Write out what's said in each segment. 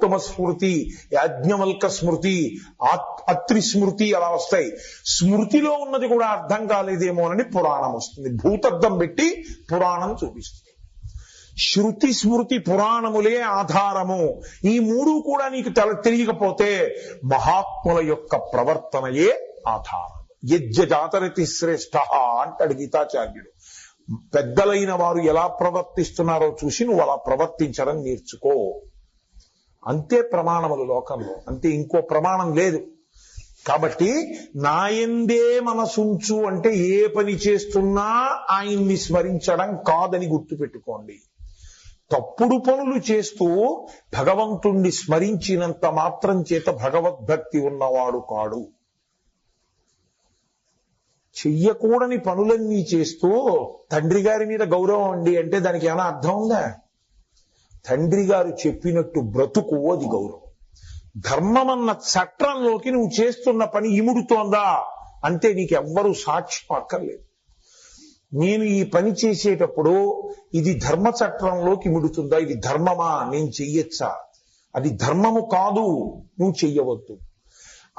ఉత్తమ స్మృతి యాజ్ఞవల్క స్మృతి అత్రి స్మృతి అలా వస్తాయి. స్మృతిలో ఉన్నది కూడా అర్థం కాలేదేమోనని పురాణం వస్తుంది. భూతద్దం పెట్టి పురాణం చూపిస్తుంది. శృతి స్మృతి పురాణములే ఆధారము. ఈ మూడు కూడా నీకు తెల తెలియకపోతే మహాత్ముల యొక్క ప్రవర్తనయే ఆధారం. యజ్ఞ జాతరతి శ్రేష్ఠ అంటాడు గీతాచార్యుడు. పెద్దలైన వారు ఎలా ప్రవర్తిస్తున్నారో చూసి నువ్వు అలా ప్రవర్తించడం నేర్చుకో. అంతే ప్రమాణములు లోకంలో. అంతే ఇంకో ప్రమాణం లేదు. కాబట్టి నాయందే మనసుంచు అంటే ఏ పని చేస్తున్నా ఆయన్ని స్మరించడం కాదని గుర్తుపెట్టుకోండి. తప్పుడు పనులు చేస్తూ భగవంతుణ్ణి స్మరించినంత మాత్రం చేత భగవద్భక్తి ఉన్నవాడు కాడు. చెయ్యకూడని పనులన్నీ చేస్తూ తండ్రి గారి మీద గౌరవం అండి అంటే దానికి ఏమైనా అర్థం ఉందా? తండ్రి గారు చెప్పినట్టు బ్రతుకు అది గౌరవం. ధర్మమన్న చట్రంలోకి నువ్వు చేస్తున్న పని ఇముడుతోందా? అంటే నీకెవ్వరూ సాక్ష్యం అక్కర్లేదు. నేను ఈ పని చేసేటప్పుడు ఇది ధర్మ చట్రంలోకి ఇముడుతుందా? ఇది ధర్మమా? నేను చెయ్యొచ్చా? అది ధర్మము కాదు. నువ్వు చెయ్యవద్దు.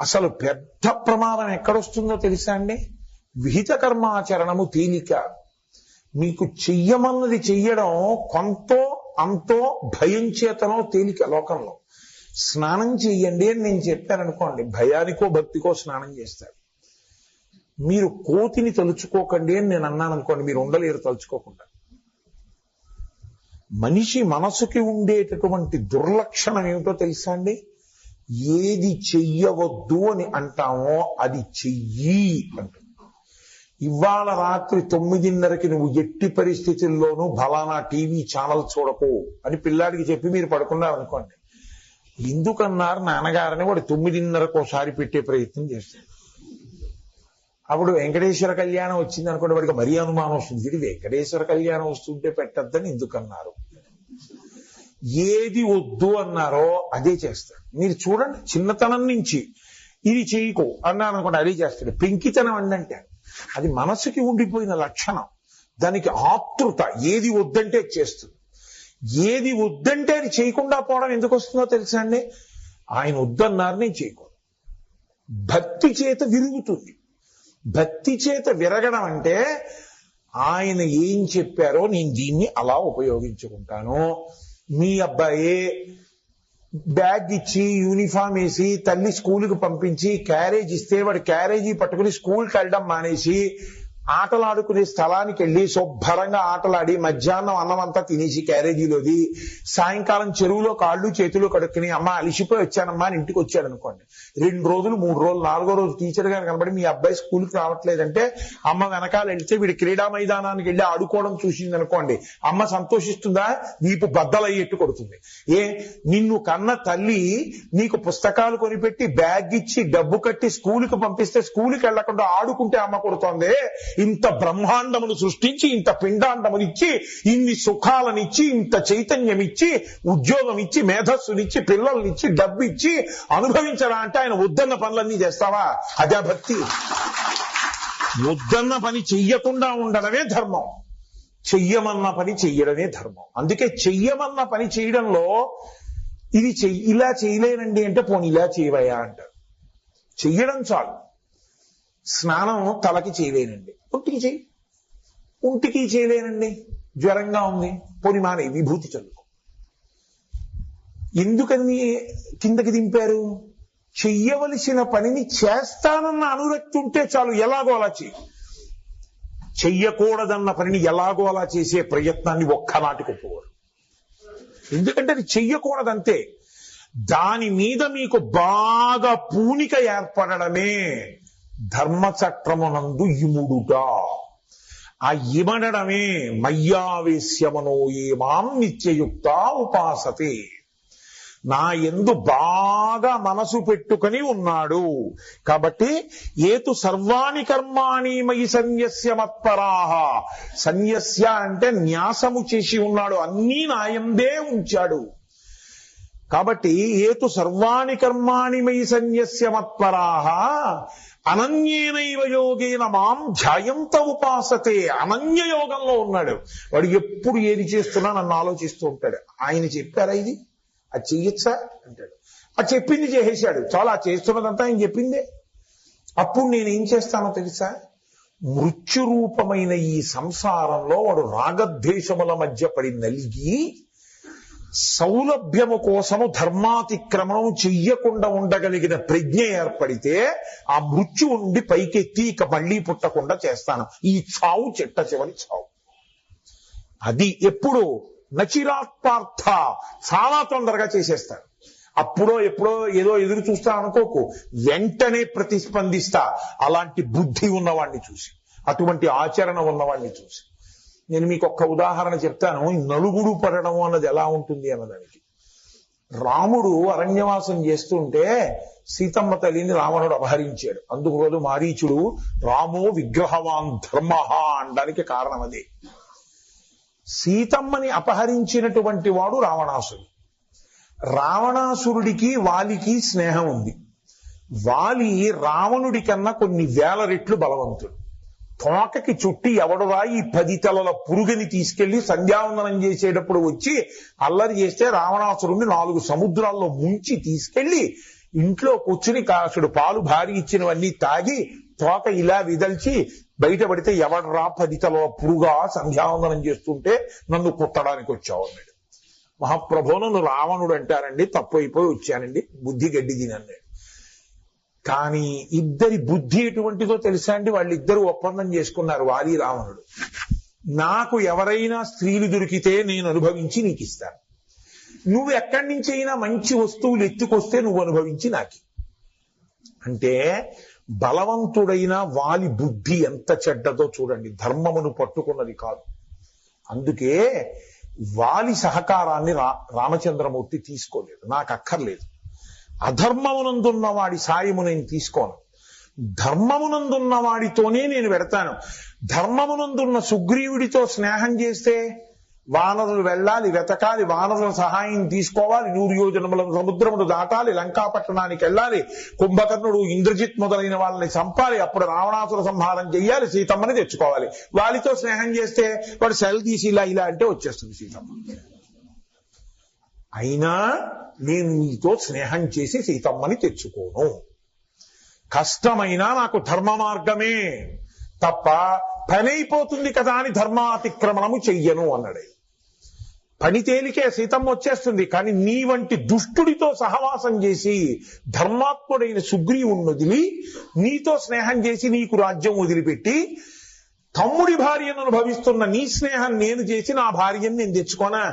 అసలు పెద్ద ప్రమాదం ఎక్కడొస్తుందో తెలుసా అండి? విహిత కర్మాచరణము తేలిక. మీకు చెయ్యమన్నది చెయ్యడం కొంతో అంతో భయం చేతనో తేలిక లోకంలో. స్నానం చెయ్యండి అని నేను చెప్పాననుకోండి భయానికో భక్తికో స్నానం చేస్తారు. మీరు కోతిని తలుచుకోకండి అని నేను అన్నాను అనుకోండి మీరు ఉండలేరు తలుచుకోకుండా. మనిషి మనసుకి ఉండేటటువంటి దుర్లక్షణం ఏమిటో తెలుసా అండి? ఏది చెయ్యవద్దు అని అంటామో అది చెయ్యి అంటుంది. ఇవాళ రాత్రి తొమ్మిదిన్నరకి నువ్వు ఎట్టి పరిస్థితుల్లోనూ బలానా టీవీ ఛానల్ చూడకు అని పిల్లాడికి చెప్పి మీరు పడుకున్నారు అనుకోండి ఎందుకన్నారు నాన్నగారని వాడు తొమ్మిదిన్నరకు ఒకసారి పెట్టే ప్రయత్నం చేస్తాడు అప్పుడు వెంకటేశ్వర కళ్యాణం వచ్చింది అనుకోండి వాడికి మరీ అనుమానం వస్తుంది. ఇది వెంకటేశ్వర కళ్యాణం వస్తుంటే పెట్టద్దని ఎందుకన్నారు? ఏది వద్దు అన్నారో అదే చేస్తాడు. మీరు చూడండి చిన్నతనం నుంచి ఇది చేయకు అన్నాను అనుకోండి అదే చేస్తాడు. పెంకితనం అండి అంటారు అది మనసుకి ఉండిపోయిన లక్షణం. దానికి ఆతృత ఏది వద్దంటే చేస్తుంది. ఏది వద్దంటే అది చేయకుండా పోవడం ఎందుకు వస్తుందో తెలుసా అండి? ఆయన వద్దన్నారు నేను చేయకూడదు. భక్తి చేత విరుగుతుంది. భక్తి చేత విరగడం అంటే ఆయన ఏం చెప్పారో నేను దీన్ని అలా ఉపయోగించుకుంటాను. మీ అబ్బాయి బ్యాగ్ ఇచ్చి యూనిఫామ్ వేసి తల్లి స్కూల్కి పంపించి క్యారేజ్ ఇస్తే వాడు క్యారేజీ పట్టుకుని స్కూల్కి వెళ్ళడం మానేసి ఆటలాడుకునే స్థలానికి వెళ్ళి శుభ్రంగా ఆటలాడి మధ్యాహ్నం అన్నం అంతా తినేసి క్యారేజీలోది సాయంకాలం చెరువులో కాళ్ళు చేతులు కడుక్కుని అమ్మ అలిసిపోయి వచ్చానమ్మా అని ఇంటికి వచ్చాడు అనుకోండి. రెండు రోజులు మూడు రోజులు నాలుగో రోజు టీచర్ గారు కనబడి మీ అబ్బాయి స్కూల్కి రావట్లేదంటే అమ్మ వెనకాల వెళ్తే వీడి క్రీడా మైదానానికి వెళ్ళి ఆడుకోవడం చూసింది అనుకోండి అమ్మ సంతోషిస్తుందా? నీపు బద్దలయ్యేట్టు కొడుతుంది. ఏ నిన్ను కన్న తల్లి నీకు పుస్తకాలు కొనిపెట్టి బ్యాగ్ ఇచ్చి డబ్బు కట్టి స్కూల్కి పంపిస్తే స్కూల్కి వెళ్ళకుండా ఆడుకుంటే అమ్మ కొడుతోంది. ఇంత బ్రహ్మాండమును సృష్టించి ఇంత పిండాండమునిచ్చి ఇన్ని సుఖాలనిచ్చి ఇంత చైతన్యం ఇచ్చి ఉద్యోగం ఇచ్చి మేధస్సునిచ్చి పిల్లల్నిచ్చి డబ్బు ఇచ్చి అనుభవించరా అంటే ఆయన వద్దన్న పనులన్నీ చేస్తావా? అదే భక్తి. వద్దన్న పని చెయ్యకుండా ఉండడమే ధర్మం. చెయ్యమన్న పని చెయ్యడమే ధర్మం. అందుకే చెయ్యమన్న పని చేయడంలో ఇది చెయ్యి ఇలా చేయలేనండి అంటే పోనీ ఇలా చేయవయా అంటారు. చెయ్యడం చాలు. స్నానం తలకి చేయలేనండి. ఒంటికి చేయి. ఒంటికి చేయలేనండి. జ్వరంగా ఉంది. పోని మానే విభూతి చల్లుకో. ఎందుకని కిందకి దింపారు? చెయ్యవలసిన పనిని చేస్తానన్న అనురక్తి ఉంటే చాలు ఎలాగో అలా చెయ్యి చెయ్యకూడదన్న పనిని ఎలాగో అలా చేసే ప్రయత్నాన్ని ఒక్కనాటికి ఒప్పుకోరు. ఎందుకంటే అది చెయ్యకూడదంతే దాని మీద మీకు బాగా పూనిక ఏర్పడడమే. ధర్మచక్రమునందు ఇముడుట ఆ ఇమడమే మయ్యావేశ్యమనో ఏమాం నిత్యయుక్త ఉపాసతే. నా ఎందు బాగా మనసు పెట్టుకొని ఉన్నాడు. కాబట్టి ఏతు సర్వాణి కర్మాణి మయి సన్యస్య మత్పరాహ. సన్యస్య అంటే న్యాసము చేసి ఉన్నాడు. అన్నీ నాయందే ఉంచాడు. కాబట్టి ఏతు సర్వాణి కర్మాణి మయి సన్యస్య మత్పరాహ. అనన్యేనైవ యోగేన మాం ధ్యాయంత ఉపాసతే. అనన్య యోగంలో ఉన్నాడు. వాడు ఎప్పుడు ఏది చేస్తున్నా నన్ను ఆలోచిస్తూ ఉంటాడు. ఆయన చెప్పారా ఇది? అది చెయ్యొచ్చా? అంటాడు. ఆ చెప్పింది చేసేశాడు. చాలా చేస్తున్నదంతా ఆయన చెప్పిందే. అప్పుడు నేనేం చేస్తానో తెలుసా? మృత్యురూపమైన ఈ సంసారంలో వాడు రాగద్వేషముల మధ్య పడి నలిగి సౌలభ్యము కోసము ధర్మాతిక్రమణం చెయ్యకుండా ఉండగలిగిన ప్రజ్ఞ ఏర్పడితే ఆ మృత్యు ఉండి పైకెత్తి ఇక మళ్ళీ పుట్టకుండా చేస్తాను. ఈ చావు చెట్ట చివరి చావు. అది ఎప్పుడు నచిరాత్పార్థ చాలా తొందరగా చేసేస్తాడు. అప్పుడో ఎప్పుడో ఏదో ఎదురు చూస్తా అనుకోకు. వెంటనే ప్రతిస్పందిస్తా. అలాంటి బుద్ధి ఉన్నవాడిని చూసి అటువంటి ఆచరణ ఉన్నవాడిని చూసి. నేను మీకు ఒక్క ఉదాహరణ చెప్తాను. నలుగుడు పడడం అన్నది ఎలా ఉంటుంది అన్నదానికి. రాముడు అరణ్యవాసం చేస్తుంటే సీతమ్మ తల్లిని రావణుడు అపహరించాడు. అందుకు రోజు మారీచుడు రామో విగ్రహవాన్ ధర్మ అనడానికి కారణం అదే. సీతమ్మని అపహరించినటువంటి వాడు రావణాసుడు రావణాసురుడికి వాలికి స్నేహం ఉంది. వాలి రావణుడి కన్నా కొన్ని వేల రెట్లు బలవంతుడు. తోకకి చుట్టి ఎవడురా ఈ పది తలల పురుగని తీసుకెళ్ళి సంధ్యావందనం చేసేటప్పుడు వచ్చి అల్లరి చేస్తే రావణాసురుణ్ణి నాలుగు సముద్రాల్లో ముంచి తీసుకెళ్ళి ఇంట్లో కూర్చుని కాసుడు పాలు భారీ ఇచ్చినవన్నీ తాగి తోక ఇలా విదల్చి బయటపడితే ఎవడరా పది తలల పురుగా సంధ్యావందనం చేస్తుంటే నన్ను కుట్టడానికి వచ్చావు అన్నాడు. మహాప్రభువును రావణుడు అంటారండి తప్పు అయిపోయి వచ్చానండి బుద్ధి గడ్డి తినన్నాడు కానీ ఇద్దరి బుద్ధి ఎటువంటిదో తెలుసా అండి? వాళ్ళిద్దరూ ఒప్పందం చేసుకున్నారు వాలి రావణుడు. నాకు ఎవరైనా స్త్రీలు దొరికితే నేను అనుభవించి నీకు ఇస్తాను. నువ్వు ఎక్కడి నుంచి అయినా మంచి వస్తువులు ఎత్తుకొస్తే నువ్వు అనుభవించి నాకి. అంటే బలవంతుడైన వాలి బుద్ధి ఎంత చెడ్డదో చూడండి. ధర్మమును పట్టుకున్నది కాదు. అందుకే వాలి సహకారాన్ని రా రామచంద్రమూర్తి తీసుకోలేదు. నాకు అక్కర్లేదు. అధర్మమునందున్న వాడి సాయము నేను తీసుకోను. ధర్మమునందున్న వాడితోనే నేను పెడతాను. ధర్మమునందున్న సుగ్రీవుడితో స్నేహం చేస్తే వానరులు వెళ్ళాలి వెతకాలి వానరుల సహాయం తీసుకోవాలి నూరు యోజనముల సముద్రమును దాటాలి లంకాపట్టణానికి వెళ్ళాలి కుంభకర్ణుడు ఇంద్రజిత్ మొదలైన వాళ్ళని చంపాలి అప్పుడు రావణాసుర సంహారం చెయ్యాలి సీతమ్మని తెచ్చుకోవాలి. వాళ్ళతో స్నేహం చేస్తే వాడు సెల్ తీసి ఇలా ఇలా అంటే వచ్చేస్తుంది సీతమ్మ. అయినా నేను నీతో స్నేహం చేసి సీతమ్మని తెచ్చుకోను కష్టమైనా నాకు ధర్మ మార్గమే తప్ప పనైపోతుంది కదా అని ధర్మాతిక్రమణము చెయ్యను అన్నాడు పని తేలికే సీతమ్మ వచ్చేస్తుంది కానీ నీ వంటి దుష్టుడితో సహవాసం చేసి ధర్మాత్ముడైన సుగ్రీవుణ్ణి వదిలి నీతో స్నేహం చేసి నీకు రాజ్యం వదిలిపెట్టి తమ్ముడి భార్యను అనుభవిస్తున్న నీ స్నేహం నేను చేసి నా భార్యను నేను తెచ్చుకోనా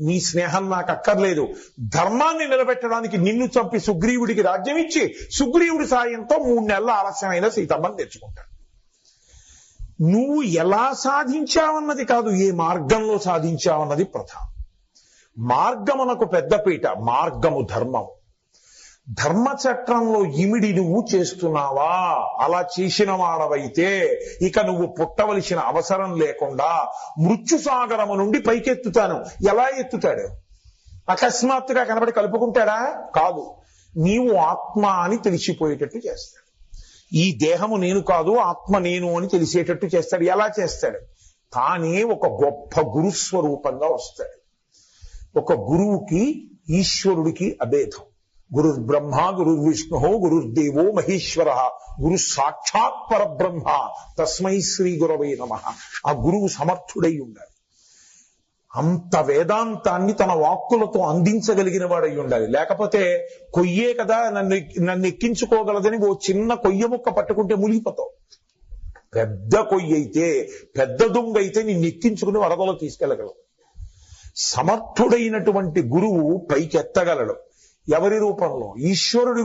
నీ స్నేహం నాకు అక్కర్లేదు. ధర్మాన్ని నిలబెట్టడానికి నిన్ను చంపి సుగ్రీవుడికి రాజ్యం ఇచ్చి సుగ్రీవుడి సాయంతో మూడు నెలల ఆలస్యమైన సీతమ్మని తెచ్చుకుంటాడు. నువ్వు ఎలా సాధించావన్నది కాదు ఏ మార్గంలో సాధించావన్నది ప్రధానం. మార్గమునకు పెద్దపీట మార్గము ధర్మము. ధర్మచక్రంలో ఇమిడి నువ్వు చేస్తున్నావా? అలా చేసిన వాడవైతే ఇక నువ్వు పుట్టవలసిన అవసరం లేకుండా మృత్యు సాగరము నుండి పైకెత్తుతాను. ఎలా ఎత్తుతాడు? అకస్మాత్తుగా కనబడి కలుపుకుంటాడా? కాదు. నీవు ఆత్మ అని తెలిసిపోయేటట్టు చేస్తాడు. ఈ దేహము నేను కాదు ఆత్మ నేను అని తెలిసేటట్టు చేస్తాడు. ఎలా చేస్తాడు? తానే ఒక గొప్ప గురుస్వరూపంగా వస్తాడు. ఒక గురువుకి ఈశ్వరుడికి అభేదం. గురు బ్రహ్మ గురు విష్ణు గురుర్దేవో మహేశ్వర. గురు సాక్షాత్ పరబ్రహ్మ. తస్మై శ్రీ గురవే నమ. ఆ గురువు సమర్థుడై ఉండాలి. అంత వేదాంతాన్ని తన వాక్కులతో అందించగలిగిన వాడై ఉండాలి. లేకపోతే కొయ్యే కదా నన్ను నన్ను ఎక్కించుకోగలదని ఓ చిన్న కొయ్య ముక్క పట్టుకుంటే మునిగిపోతావు. పెద్ద కొయ్య అయితే పెద్ద దుంగ అయితే నిన్ను ఎక్కించుకుని వరదలో తీసుకెళ్ళగలవు. సమర్థుడైనటువంటి గురువు పైకెత్తగలడు. ఎవరి రూపంలో? ఈశ్వరుడి